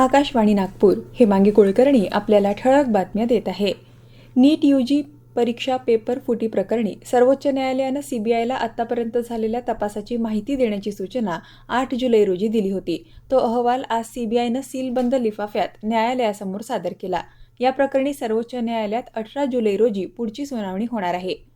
आकाशवाणी नागपूर हेमांगी कुलकर्णी आपल्याला ठळक बातम्या देत आहे. नीट यूजी परीक्षा पेपर फुटी प्रकरणी सर्वोच्च न्यायालयानं सीबीआयला आतापर्यंत झालेल्या तपासाची माहिती देण्याची सूचना आठ जुलै रोजी दिली होती. तो अहवाल आज सीबीआयनं सीलबंद लिफाफ्यात न्यायालयासमोर सादर केला. या प्रकरणी सर्वोच्च न्यायालयात अठरा जुलै रोजी पुढची सुनावणी होणार आहे.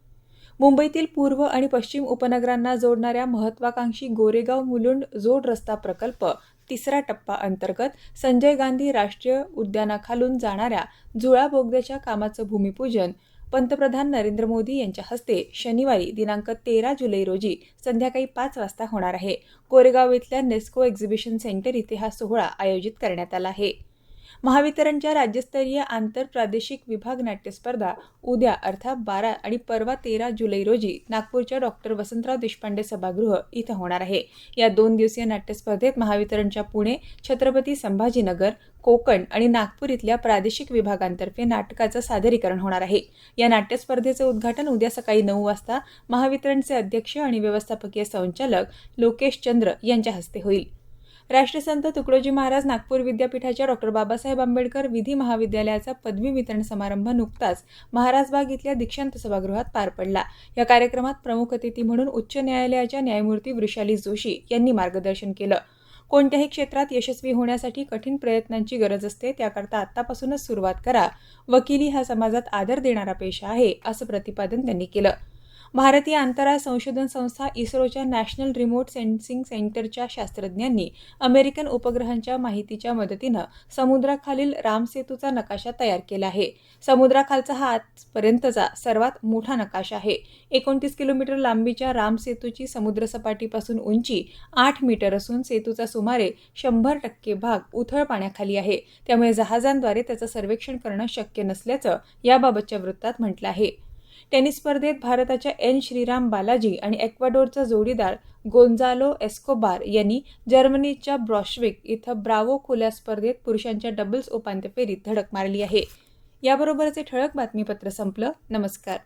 मुंबईतील पूर्व आणि पश्चिम उपनगरांना जोडणाऱ्या महत्वाकांक्षी गोरेगाव मुलुंड जोड रस्ता प्रकल्प तिसरा टप्पा अंतर्गत संजय गांधी राष्ट्रीय उद्यानाखालून जाणाऱ्या जुळा बोगद्याच्या कामाचं भूमिपूजन पंतप्रधान नरेंद्र मोदी यांच्या हस्ते शनिवारी दिनांक तेरा जुलै रोजी संध्याकाळी पाच वाजता होणार आहे. कोरेगाव इथल्या नेस्को एक्झिबिशन सेंटर इथे हा सोहळा आयोजित करण्यात आला आहे. महावितरणच्या राज्यस्तरीय आंतरप्रादेशिक विभाग नाट्यस्पर्धा उद्या अर्थात बारा आणि परवा तेरा जुलै रोजी नागपूरच्या डॉक्टर वसंतराव देशपांडे सभागृह इथं होणार आहे. या दोन दिवसीय नाट्यस्पर्धेत महावितरणच्या पुणे छत्रपती संभाजीनगर कोकण आणि नागपूर इथल्या प्रादेशिक विभागांतर्फे नाटकाचं सादरीकरण होणार आहे. या नाट्यस्पर्धेचं उद्घाटन उद्या सकाळी नऊ वाजता महावितरणचे अध्यक्ष आणि व्यवस्थापकीय संचालक लोकेश चंद्र यांच्या हस्ते होईल. राष्ट्रसंत तुकडोजी महाराज नागपूर विद्यापीठाच्या डॉक्टर बाबासाहेब आंबेडकर विधी महाविद्यालयाचा पदवी वितरण समारंभ नुकताच महाराजबाग इथल्या दीक्षांत सभागृहात पार पडला. या कार्यक्रमात प्रमुख अतिथी म्हणून उच्च न्यायालयाच्या न्यायमूर्ती वृषाली जोशी यांनी मार्गदर्शन केलं. कोणत्याही क्षेत्रात यशस्वी होण्यासाठी कठीण प्रयत्नांची गरज असते त्याकरता आत्तापासूनच सुरुवात करा. वकिली हा समाजात आदर देणारा पेशा आहे असं प्रतिपादन त्यांनी केलं. भारतीय अंतराळ संशोधन संस्था इस्रोच्या नॅशनल रिमोट सेन्सिंग सेंटरच्या शास्त्रज्ञांनी अमेरिकन उपग्रहांच्या माहितीच्या मदतीनं समुद्राखालील रामसेतूचा नकाशा तयार केला आहे. समुद्राखालचा हा आजपर्यंतचा सर्वात मोठा नकाशा आहे. एकोणतीस किलोमीटर लांबीच्या रामसेतूची समुद्रसपाटीपासून उंची आठ मीटर असून सेतूचा सुमारे शंभर टक्के भाग उथळ पाण्याखाली आहे. त्यामुळे जहाजांद्वारे त्याचं सर्वेक्षण करणं शक्य नसल्याचं याबाबतच्या वृत्तात म्हटलं आहे. टेनिस स्पर्धेत भारताच्या एन श्रीराम बालाजी आणि एक्वाडोरचा जोडीदार गोन्झालो एस्कोबार यांनी जर्मनीच्या ब्रॉशविक इथं ब्रावो खुल्या स्पर्धेत पुरुषांच्या डबल्स उपांत्य फेरीत धडक मारली आहे. याबरोबरच हे ठळक बातमीपत्र संपलं. नमस्कार.